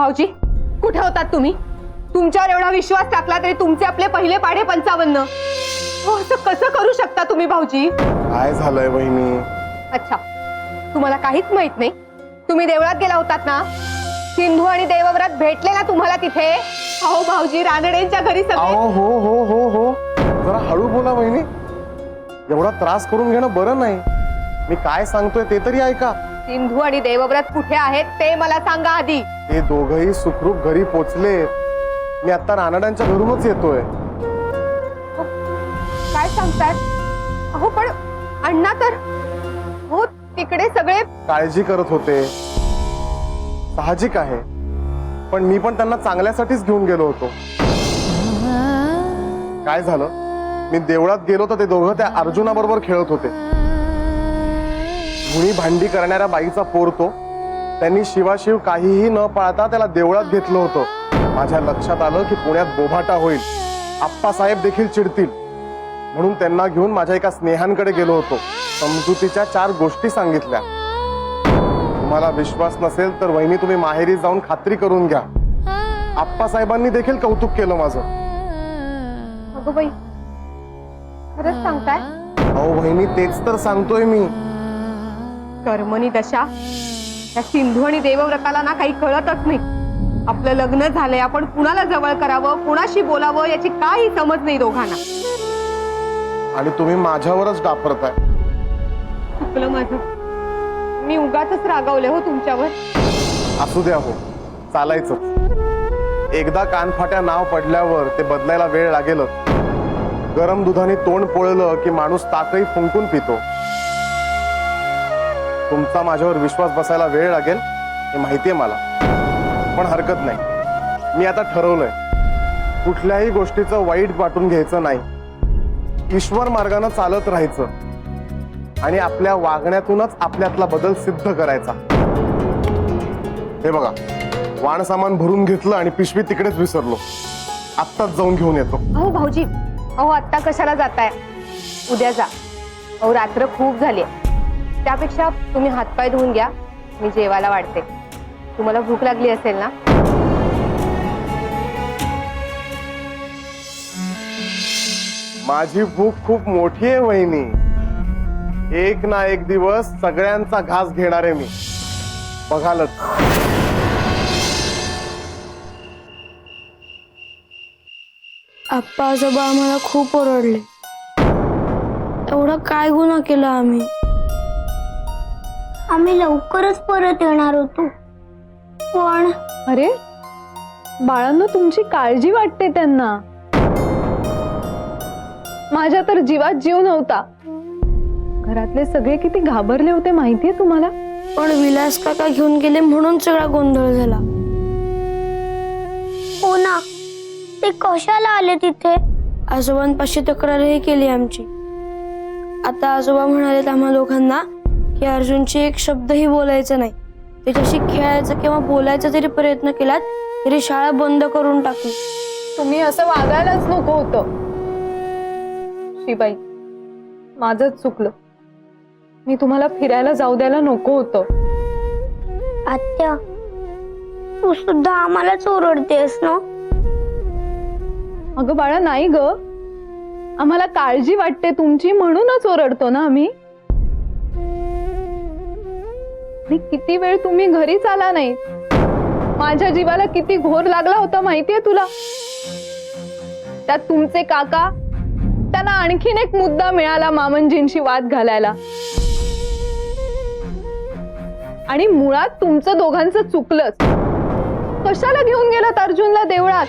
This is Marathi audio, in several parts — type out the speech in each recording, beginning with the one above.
भाऊजी कुठे होतात तुम्ही? तुमच्यावर एवढा विश्वास टाकला तरी तुमचे आपले पहिले पाढे पंचावन्न. हो, असं कसं करू शकता तुम्ही भाऊजी? काय झालंय वहिनी? अच्छा तुम्हाला काहीच माहीत नाही? तुम्ही देवळात गेला होतात ना? सिंधू आणि देवव्रत भेटले ना तुम्हाला तिथे? अहो भाऊजी रानडेंच्या घरी सगळे अहो हो हो हो हो. जरा हळू बोला वहिनी. एवढा त्रास करून घेणं बरं नाही. मी काय सांगतोय ते तरी ऐका. सिंधू आणि देवव्रत कुठे आहेत ते मला सांगा आधी. ते दोघही सुखरूप घरी पोचले. मी आता रानड्यांच्या घरूनच येतोय. काय सांगताय? अहो पण अण्णा तर हो तिकडे सगळे काळजी करत होते. साहजिक आहे. पण मी पण त्यांना चांगल्यासाठीच घेऊन गेलो होतो. काय झालं? मी देवळात गेलो तर ते दोघं त्या अर्जुना बरोबर खेळत होते. धुणी भांडी करणाऱ्या बाईचा पोरतो त्यांनी शिवाशिव काहीही न पाळता त्याला देवळात घेतलं होतं. माझ्या लक्षात आलं की पुण्यात बोभाटा होईल. आप्पासाहेब देखील चिडतील. म्हणून त्यांना घेऊन माझ्या एका स्नेहांकडे गेलो होतो. समजुतीच्या चार गोष्टी सांगितल्या. तुम्हाला विश्वास नसेल तर वहिनी तुम्ही माहेरी जाऊन खात्री करून घ्या. आप्पासाहेबांनी देखील कौतुक केलं माझं. अगं बाई खरंच सांगताय? अहो वहिनी तेच तर सांगतोय मी. कर्मणी दशा. त्या सिंधू आणि देवव्रताला ना काही कळतच नाही. आपलं लग्न झालंय आपण कुणाला जवळ करावं कुणाशी बोलावं याची काही समज नाही दोघांना. आणि तुम्ही माझ्यावरच डापरताय. चुकलं माझं. मी उगाच रागावले हो तुमच्यावर. असू द्या हो. चालायचं एकदा कानफाट्या नाव पडल्यावर ते बदलायला वेळ लागेलच. गरम दुधाने तोंड पोळलं की माणूस ताकही फुंकून पितो. तुमचा माझ्यावर विश्वास बसायला वेळ लागेल हे माहिती आहे मला. पण हरकत नाही. मी आता ठरवलंय. कुठल्याही गोष्टीचं वाईट वाटून घ्यायचं नाही. ईश्वर मार्गानं चालत राहायचं. आणि आपल्या वागण्यातूनच आपल्यातला बदल सिद्ध करायचा. हे बघा वाण सामान भरून घेतलं आणि पिशवी तिकडेच विसरलो. आत्ताच जाऊन घेऊन येतो. अहो भाऊजी अहो आत्ता कशाला जाताय? उद्या जा. अहो रात्र खूप झाली त्यापेक्षा तुम्ही हातपाय धुवून घ्या. मी जेवायला वाढते. तुम्हाला भूक लागली असेल ना? माझी भूक खूप मोठी आहे वहिनी. एक ना एक दिवस सगळ्यांचा घास घेणार आहे मी. बघालच आप्पा आजोबा आम्हाला खूप ओरडले. एवढा काय गुन्हा केला आम्ही? आम्ही लवकरच परत येणार होतो. पण अरे बाळांनो तुमची काळजी वाटते त्यांना. माझ्या तर जीवात जीव नव्हता. घरातले सगळे किती घाबरले होते माहितीये तुम्हाला? पण विलास काका घेऊन गेले म्हणून सगळा गोंधळ झाला. हो ना. ते कशाला आले तिथे? आजोबांपाशी तक्रारही केली आमची. आता आजोबा म्हणालेत आम्हा लोकांना की अर्जुनची एक शब्दही बोलायचं नाही. त्याच्याशी खेळायचा किंवा बोलायचा जरी प्रयत्न केलात तरी शाळा बंद करून टाकू. तुम्ही असं वागायलाच नको होतं. शिबाई माझच चुकलं. मी तुम्हाला फिरायला जाऊ द्यायला नको होतं. आत्या तू सुद्धा आम्हालाच ओरडतेस ना? अगं बाळा नाही ग. आम्हाला काळजी वाटते तुमची म्हणूनच ओरडतो ना आम्ही. आणि किती वेळ तुम्ही घरीच आला नाही माझ्या जीवाला किती घोर लागला होता माहितीये तुला? त्यात तुमचे काका त्यांना आणखीन एक मुद्दा मिळाला मामनजींशी वाद घालायला. आणि मुळात तुमचं दोघांचं चुकलंच. कशाला घेऊन गेलात अर्जुनला देवळात?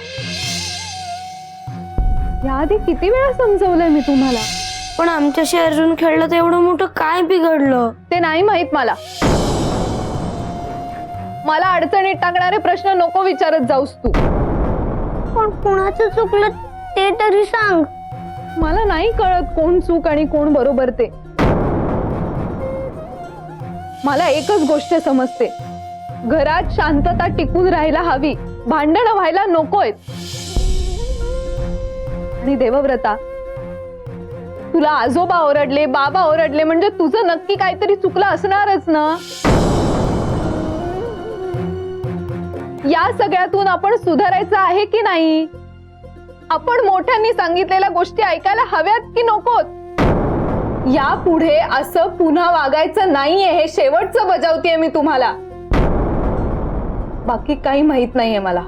याआधी किती वेळा समजवलंय मी तुम्हाला? पण आमच्याशी अर्जुन खेळलं तर एवढं मोठं काय बिघडलं? ते नाही माहीत मला. मला अडचणीत टाकणारे प्रश्न नको विचारत जाऊस तू. पण कुणाचं चुकलं ते तरी सांग. मला नाही कळत कोण चूक आणि कोण बरोबर ते. मला एकच गोष्ट समजते. घरात शांतता टिकून राहायला हवी. भांडण व्हायला नकोय आणि देवव्रता तुला आजोबा ओरडले बाबा ओरडले म्हणजे तुझं नक्की काहीतरी चुकलं असणारच ना? या सगळ्यातून आपण सुधारायचं आहे की नाही? आपण मोठ्यांनी सांगितलेल्या गोष्टी ऐकायला हव्यात की नकोत? यापुढे असं पुन्हा वागायचं नाहीये हे शेवटचं बजावतीये मी तुम्हाला. बाकी काही माहीत नाहीये मला.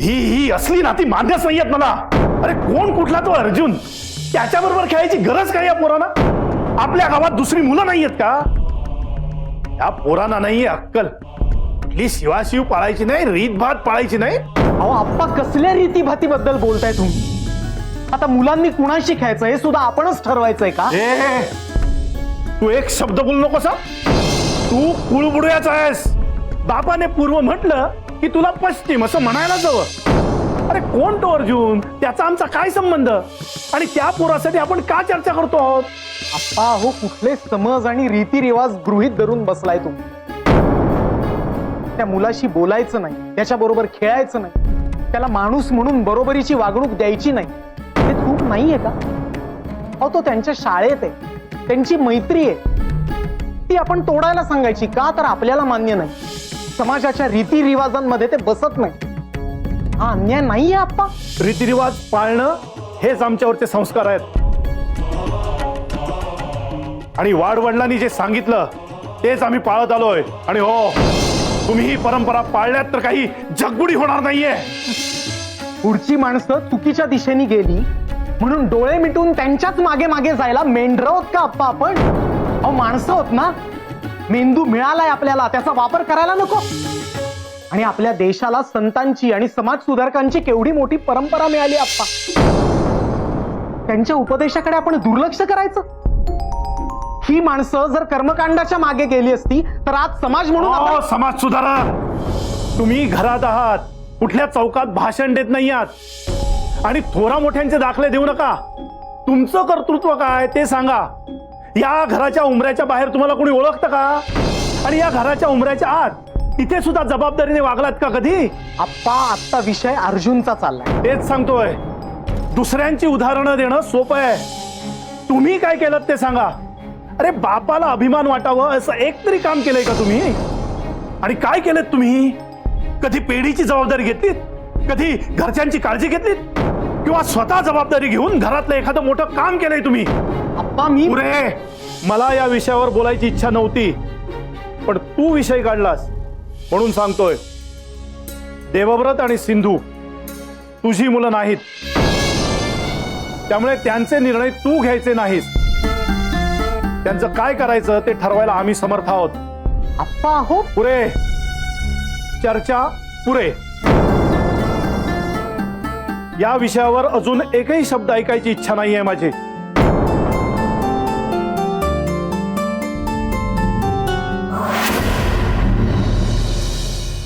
ही ही असली नाती मान्यच नाहीयेत मला. अरे कोण कुठला तो अर्जुन? त्याच्याबरोबर खेळायची गरज काय या पोरांना? आपल्या गावात दुसरी मुलं नाहीयेत का? या पोरांना नाहीये अक्कल. कुठली शिवाशिव पाळायची नाही रीतभात पाळायची नाही? अहो आप्पा कसल्या रीतीभातीबद्दल बोलताय तुम्ही? आता मुलांनी कुणाशी खेळायचं हे सुद्धा आपणच ठरवायचंय का? ए तू एक शब्द बोलू नकोस हं? तू कुळबुड्याचा आहेस. बापाने पूर्व म्हटलं की तुला पश्चिम असं म्हणायला जावं अरे कोण तो अर्जुन? त्याचा आमचा काय संबंध? आणि त्या पोरासाठी आपण का चर्चा करतो आहोत? आप्पा हो कुठले समज आणि रीतिरिवाज गृहीत धरून बसलाय तुम्ही. त्या मुलाशी बोलायचं नाही त्याच्या बरोबर खेळायचं नाही त्याला माणूस म्हणून बरोबरीची वागणूक द्यायची नाही हे चूक नाहीये का? अहो तो त्यांच्या शाळेत आहे त्यांची मैत्री आहे. ती आपण तोडायला सांगायची का तर आपल्याला मान्य नाही. समाजाच्या रीतिरिवाजांमध्ये ते बसत नाही. हा अन्याय नाहीये आप्पा. रीतिरिवाज पाळणं हेच आमच्यावरचे संस्कार आहेत. आणि वाडवडिलांनी जे सांगितलं तेच आम्ही पाळत आलोय. आणि हो तुम्ही ही परंपरा पाळल्यात तर काही जगबुडी होणार नाहीये. पुढची माणसं चुकीच्या दिशेने गेली म्हणून डोळे मिटून त्यांच्याच मागे मागे जायला मेंढर का आप्पा आपण? अहो माणसं होत ना? मेंदू मिळालाय आपल्याला त्याचा वापर करायला नको. आणि आपल्या देशाला संतांची आणि समाज सुधारकांची केवढी मोठी परंपरा मिळाली आप्पा. त्यांच्या उपदेशाकडे आपण दुर्लक्ष करायचं. ही माणसं जर कर्मकांडाच्या मागे गेली असती तर आज समाज म्हणून आपण- हो, समाज सुधारक तुम्ही घरात आहात. कुठल्या चौकात भाषण देत नाही आहात. आणि थोरा मोठ्यांचे दाखले देऊ नका. तुमचं कर्तृत्व काय ते सांगा. या घराच्या उमऱ्याच्या बाहेर तुम्हाला कोणी ओळखतं का? आणि या घराच्या उमऱ्याच्या आत इथे सुद्धा जबाबदारीने वागलात का कधी? आप्पा आत्ता विषय अर्जुनचा चाललाय. तेच सांगतोय. दुसऱ्यांची उदाहरणं देणं सोपं आहे. तुम्ही काय केलं ते सांगा. अरे बापाला अभिमान वाटावं असं एक तरी काम केलंय का तुम्ही? आणि काय केलं तुम्ही? कधी पेढीची जबाबदारी घेतलीत? कधी घरच्यांची काळजी घेतलीत? किंवा स्वतः जबाबदारी घेऊन घरातलं एखादं मोठं काम केलंय तुम्ही? आप्पा मी पुरे मला या विषयावर बोलायची इच्छा नव्हती. पण तू विषय काढलास. म्हणून सांगतोय. देवव्रत आणि सिंधू तुझी मुलं नाहीत. त्यामुळे त्यांचे निर्णय तू घ्यायचे नाहीस. त्यांचं काय करायचं ते ठरवायला आम्ही समर्थ आहोत. आप्पा हो. पुरे. चर्चा पुरे. या विषयावर अजून एकही शब्द ऐकायची इच्छा नाहीये माझी.